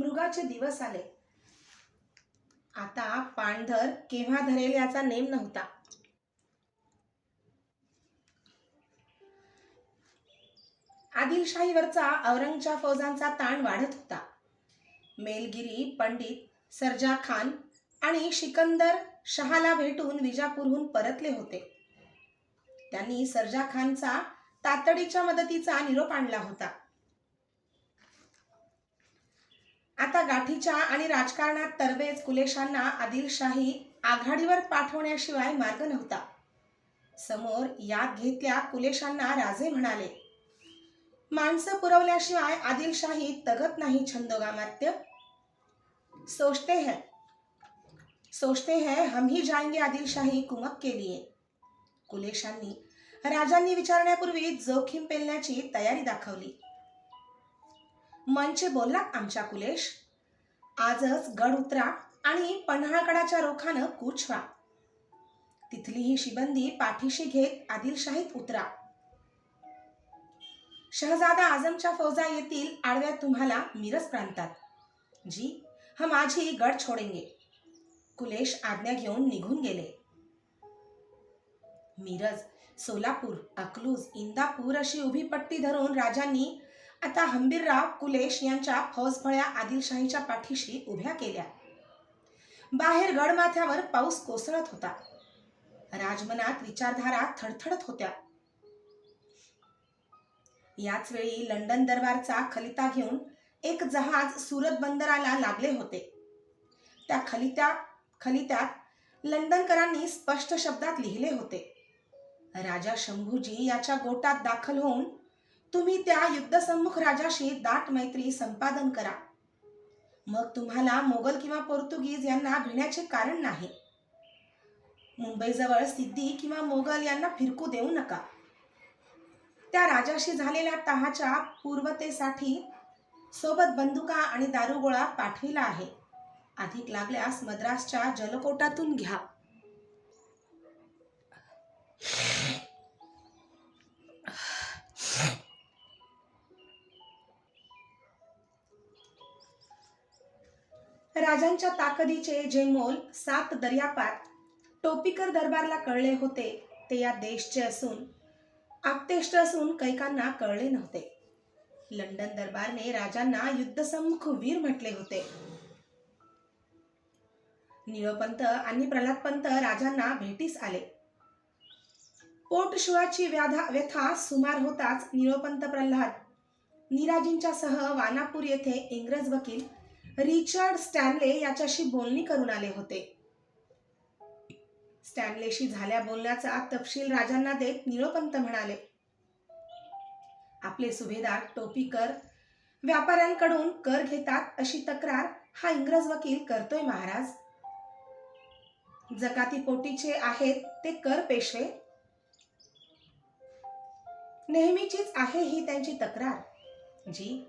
मृगाचे दिवस आले. आता पाणधर केव्हा धरेल याचा नेम नव्हता. आदिलशाहीवरचा औरंगच्या फौजांचा ताण वाढत होता. मेलगिरी पंडित सरजा खान आणि सिकंदर शहाला भेटून विजापूरहून परतले होते. त्यांनी सरजा खानचा तातडीच्या मदतीचा निरोप आणला होता. आता गाठीच्या आणि राजकारणात तरबेज कुलेशांना आदिलशाही आघाडीवर पाठवण्याशिवाय मार्ग नव्हता. समोर याद घेतल्या कुलेशांना राजे म्हणाले माणसं पुरवल्याशिवाय आदिलशाही तगत नाही छंदोगामात्य सोचते हैं सोचते हैं हम ही जाएंगे आदिलशाही कुमक के लिए. कुलेशांनी राजांनी विचारण्यापूर्वी जोखीम पेलण्याची तयारी दाखवली. मनचे बोलला आमच्या कुलेश आजच गड उतरा आणि पन्हाळगडाच्या रोखानं कूच व्हा. तिथली ही शिबंदी पाठीशी घेत आदिलशाहीत उतरा. शहजादा आझमच्या फौजा येतील आडव्या तुम्हाला मिरज प्रांतात. जी हम आज ही गड छोडेंगे. कुलेश आज्ञा घेऊन निघून गेले. मिरज सोलापूर अकलूज इंदापूर अशी उभी पट्टी धरून राजांनी आता हंबीरराव कुलेश यांच्या फौजफळ्या आदिलशाहीच्या पाठीशी उभ्या केल्या. बाहेर गडमाथ्यावर पाऊस कोसळत होता. राजमनात विचारधारा थडथडत होत्या. याच वेळी लंडन दरबारचा खलिता घेऊन एक जहाज सुरत बंदराला लागले होते. त्या खलित्या खलित्यात लंडनकरांनी स्पष्ट शब्दात लिहिले होते. राजा शंभूजी याच्या गोटात दाखल होऊन तुम्ही त्या युद्धसम्मुख राजाशी दाट मैत्री संपादन करा. मग तुम्हाला मोगल किंवा पोर्तुगीज यांना भिण्याचे कारण नाही. मुंबईजवळ सिद्धी किंवा मोगल यांना फिरकू देऊ नका. त्या राजाशी झालेल्या तहाच्या पूर्वतेसाठी सोबत बंदुका आणि दारुगोळा पाठविला आहे. अधिक लागल्यास मद्रासच्या जलकोटातून घ्या. राजांच्या ताकदीचे जे मोल सात दर्यापार टोपीकर दरबारला कळले होते ते या देशचे असून आपतेष्ट असून कैकांना कळले नव्हते. लंडन दरबारने राजांना युद्धसम्मुख वीर म्हटले होते. निळोपंत आणि प्रल्हादपंत राजांना भेटीस आले. पोटशुळाची व्याधा व्यथा सुमार होताच निळोपंत प्रल्हाद निराजींच्या सह वानापूर येथे इंग्रज वकील रिचर्ड स्टॅनले याच्याशी बोलणी करून आले होते. स्टॅनलेशी झाल्या बोलण्याचा तपशील राजांना देत निळोपंत म्हणाले आपले सुभेदार टोपी कर. व्यापाऱ्यांकडून कर घेतात अशी तक्रार हा इंग्रज वकील करतोय महाराज. जकाती पोटीचे आहेत ते कर पेशवे. नेहमीचीच आहे ही त्यांची तक्रार. जी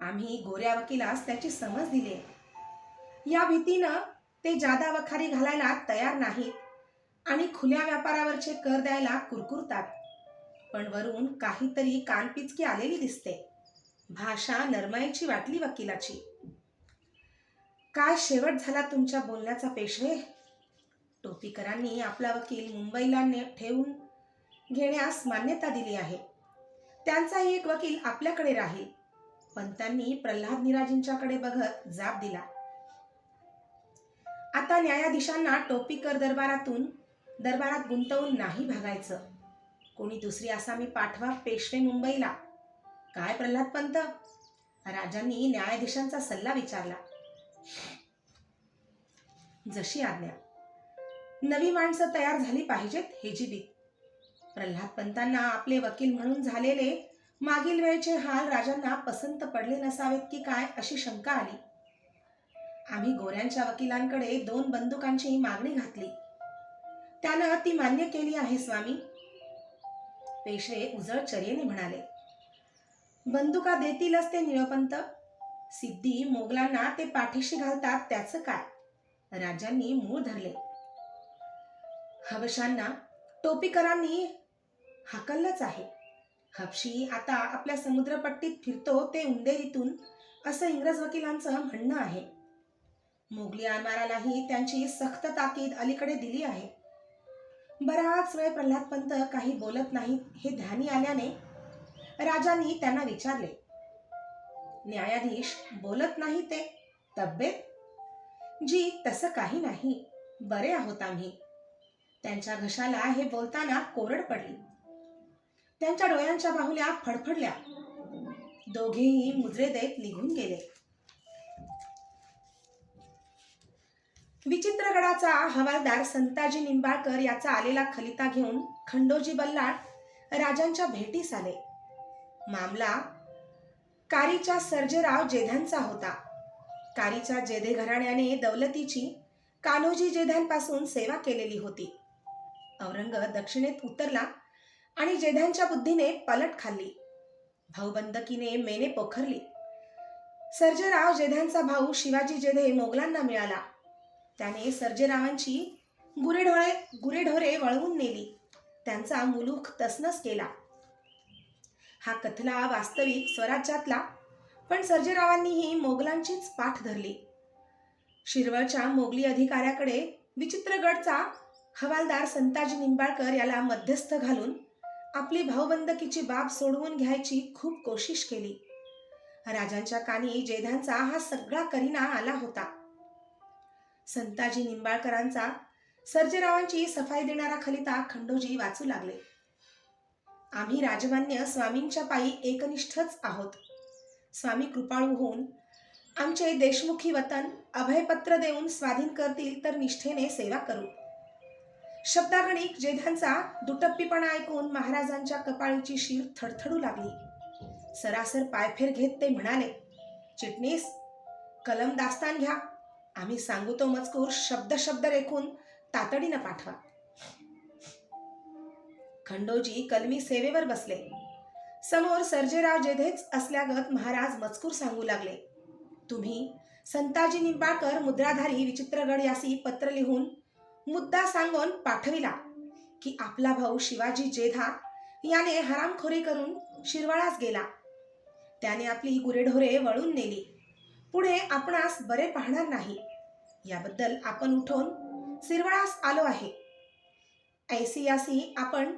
आम्ही गोऱ्या वकिलास त्याची समज दिली. या भीतीनं ते जादा वखारी घालायला तयार नाहीत आणि खुल्या व्यापारावरचे कर द्यायला कुरकुरतात. पण वरून काहीतरी कानपिचकी आलेली दिसते. भाषा नरमाईची वाटली वकिलाची. काय शेवट झाला तुमच्या बोलण्याचा पेशवे? टोपीकरांनी आपला वकील मुंबईला ने ठेवून घेण्यास मान्यता दिली आहे. त्यांचाही एक वकील आपल्याकडे राहील. पंतांनी प्रल्हाद निराजींच्याकडे बघत जाब दिला. आता न्यायाधीशांना टोपीकर दरबारातून दरबारात गुंतवून नाही भागायचं. कोणी दुसरी आसामी पाठवा पेशवे मुंबईला. काय प्रल्हाद पंत? राजांनी न्यायाधीशांचा सल्ला विचारला. जशी आज्ञा. नवी माणसं तयार झाली पाहिजेत हे जीवित प्रल्हाद पंतांना आपले वकील म्हणून झालेले मागील वेळचे हाल राजांना पसंत पडले नसावेत की काय अशी शंका आली. आम्ही गोऱ्यांच्या वकिलांकडे दोन बंदुकांची मागणी घातली. त्यानं ती मान्य केली आहे स्वामी. पेशवे उजळ चर्येने म्हणाले बंदुका देतीलच ते निळपंत. सिद्धी मोगलांना ते पाठीशी घालतात त्याचं काय? राजांनी मूळ धरले. हवशांना टोपीकरांनी हाकललंच आहे. हापशी आता आपल्या समुद्रपट्टीत फिरतो ते उंदेरीतून असं इंग्रज वकिलांचं म्हणणं आहे. मोगली आरमारालाही त्यांची सक्त ताकीद अलीकडे दिली आहे. बराच वेळ प्रल्हाद पंत काही बोलत नाहीत हे ध्यानी आल्याने राजांनी त्यांना विचारले न्यायाधीश बोलत नाही ते तब्येत? जी तसं काही नाही बरे आहोत आम्ही. त्यांच्या घशाला हे बोलताना कोरड पडली. त्यांच्या डोळ्यांच्या बाहुल्या फडफडल्या. दोघेही मुजरे देत निघून गेले. विचित्रगडाचा हवालदार संताजी निंबाळकर याचा आलेला खलिता घेऊन खंडोजी बल्लाळ राजांच्या भेटीस आले. मामला कारीच्या सर्जेराव जेध्यांचा होता. कारीच्या जेधे घराण्याने दौलतीची कान्होजी जेध्यांपासून सेवा केलेली होती. औरंग दक्षिणेत उतरला आणि जेध्यांच्या बुद्धीने पलट खाल्ली. भाऊबंदकीने मेने पोखरली. सर्जेराव जेध्यांचा भाऊ शिवाजी जेधे मोगलांना मिळाला. त्याने सर्जेरावांची गुरेढोळे गुरेढोरे वळवून नेली. त्यांचा मुलूख तसनस केला. हा कथला वास्तविक स्वराज्यातला पण सर्जेरावांनीही मोगलांचीच पाठ धरली. शिरवळच्या मोगली अधिकाऱ्याकडे विचित्रगडचा हवालदार संताजी निंबाळकर याला मध्यस्थ घालून आपली भाऊबंदकीची बाब सोडवून घ्यायची खूप कोशिश केली. राजांच्या कानी जेधांचा हा सगळा करीना आला होता. संताजी निंबाळकरांचा सर्जेरावांची सफाई देणारा खलिता खंडोजी वाचू लागले. आम्ही राजमान्य स्वामींच्या पायी एकनिष्ठच आहोत. स्वामी कृपाळू होऊन आमचे देशमुखी वतन अभयपत्र देऊन स्वाधीन करतील तर निष्ठेने सेवा करू. शब्दागणिक जेध्यांचा दुटप्पीपणा ऐकून महाराजांच्या कपाळीची शीर थडथडू लागली. सरासर पायफेर घेत ते म्हणाले चिटणीस कलम दास्तान घ्या. आम्ही सांगू तो मजकूर शब्द शब्द रेखून तातडीनं पाठवा. खंडोजी कलमी सेवेवर बसले. समोर सर्जेराव जेधेच असल्यागत महाराज मजकूर सांगू लागले तुम्ही संताजी निंबाळकर मुद्राधारी विचित्रगड यासी पत्र लिहून मुद्दा सांगून पाठविला की आपला भाऊ शिवाजी जेधा याने हरामखोरी करून शिरवाळास गेला. त्याने आपली गुरेढोरे वळून नेली. पुढे आपणास बरे पाहणार नाही. याबद्दल आपण उठून शिरवळास आलो आहे. ऐसियासी आपण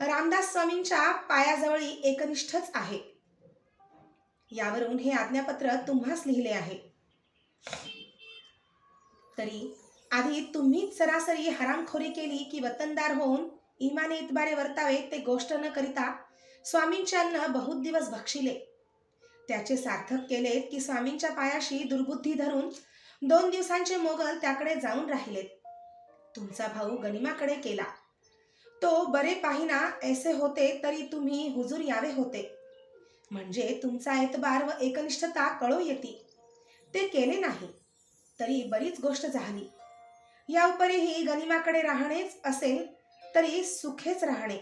रामदास स्वामींच्या पायाजवळी एकनिष्ठच आहे. यावरून हे आज्ञापत्र तुम्हास लिहिले आहे. तरी आधी तुम्हीच सरासरी हरामखोरी केली की वतनदार होऊन इमाने इतबारे वर्तावे ते गोष्ट न करिता स्वामींच्यांना अन्न बहुत दिवस भक्षिले. त्याचे सार्थक केलेत की स्वामींच्या पायाशी दुर्बुद्धी धरून दोन दिवसांचे मोगल त्याकडे जाऊन राहिलेत. तुमचा भाऊ गनिमाकडे केला तो बरे पाहिना ऐसे होते तरी तुम्ही हुजूर यावे होते. म्हणजे तुमचा एतबार व एकनिष्ठता कळो येती. ते केले नाही. तरी बरीच गोष्ट झाली. या उपरीही गनिमाकडे राहणेच असेल तरी सुखेच राहणे.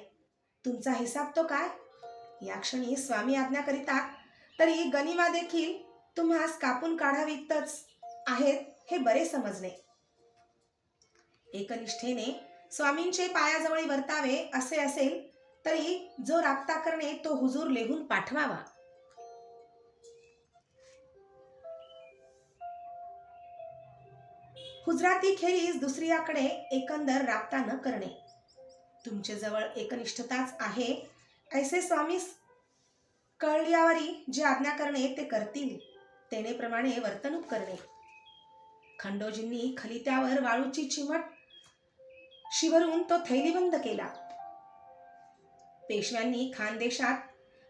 तुमचा हिसाब तो काय? या क्षणी स्वामी आज्ञा करीतात तरी गनिमा देखील तुम्हास कापून काढावीतच आहेत हे बरे समजणे. एकनिष्ठेने स्वामींचे पायाजवळी वर्तावे असे असेल तरी जो राबता करणे तो हुजूर लिहून पाठवावा. हुजराती खेरीज दुसरीयाकडे एकंदर राबता न करणे. तुमच्याजवळ एकनिष्ठताच आहे. ऐसे स्वामी कळल्यावरी जे आज्ञा करणे ते करतील. तेनेप्रमाणे वर्तणूक करणे. खंडोजींनी खलित्यावर वाळूची चिमट शिवरून तो थैलीबंद केला. पेशव्यांनी खानदेशात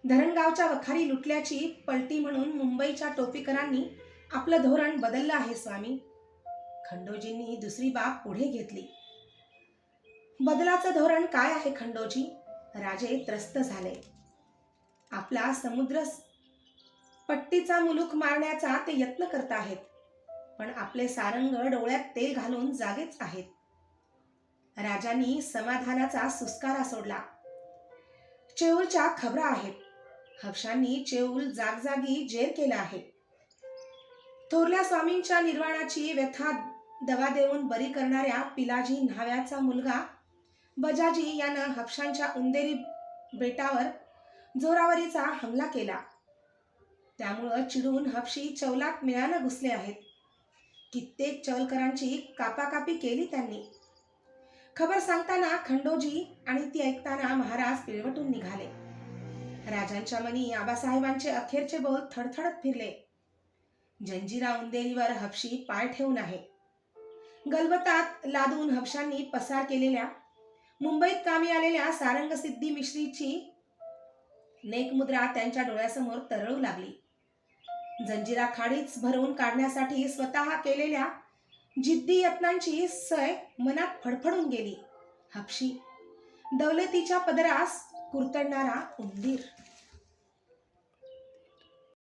धरणगावच्या वखारी लुटल्याची पलटी म्हणून मुंबईच्या टोपीकरांनी आपलं धोरण बदललं आहे स्वामी. खंडोजींनी दुसरी बाब पुढे घेतली. बदलाचं धोरण काय आहे खंडोजी? राजे त्रस्त झाले. आपला समुद्र पट्टीचा मुलूक मारण्याचा ते यत्न करत आहेत. पण आपले सारंग डोळ्यात तेल घालून जागेच आहेत. राजांनी समाधानाचा सुस्कारा सोडला. चेऊलच्या खबरा आहेत. हर्षांनी चेऊल जागजागी जेर केला आहे. थोरल्या स्वामींच्या निर्वाणाची व्यथा दवा देऊन बरी करणाऱ्या पिलाजी न्हाव्याचा मुलगा बजाजी यानं हपशांच्या उंदेरी बेटावर जोरावरीचा हमला केला. त्यामुळं चिडून हपशी चौलात मिळानं घुसले आहेत. कित्येक चौलकरांची कापाकापी केली त्यांनी. खबर सांगताना खंडोजी आणि ती ऐकताना महाराज पिळवटून निघाले. राजांच्या मनी आबासाहेबांचे अखेरचे बोल थडथडत फिरले. जंजिरा उंदेरीवर हपशी पाय ठेवून आहे. गलबतात लादून हपशांनी पसार केलेल्या मुंबईत कामी आलेल्या सारंगसिद्धी मिश्रीची नेकमुद्रा त्यांच्या डोळ्यासमोर तरळू लागली. जंजिरा खाडीच भरवून काढण्यासाठी स्वतः केलेल्या जिद्दी यत्नांची सय मनात फडफडून गेली. हपशी दौलतीच्या पदरास कुरतडणारा उंदीर.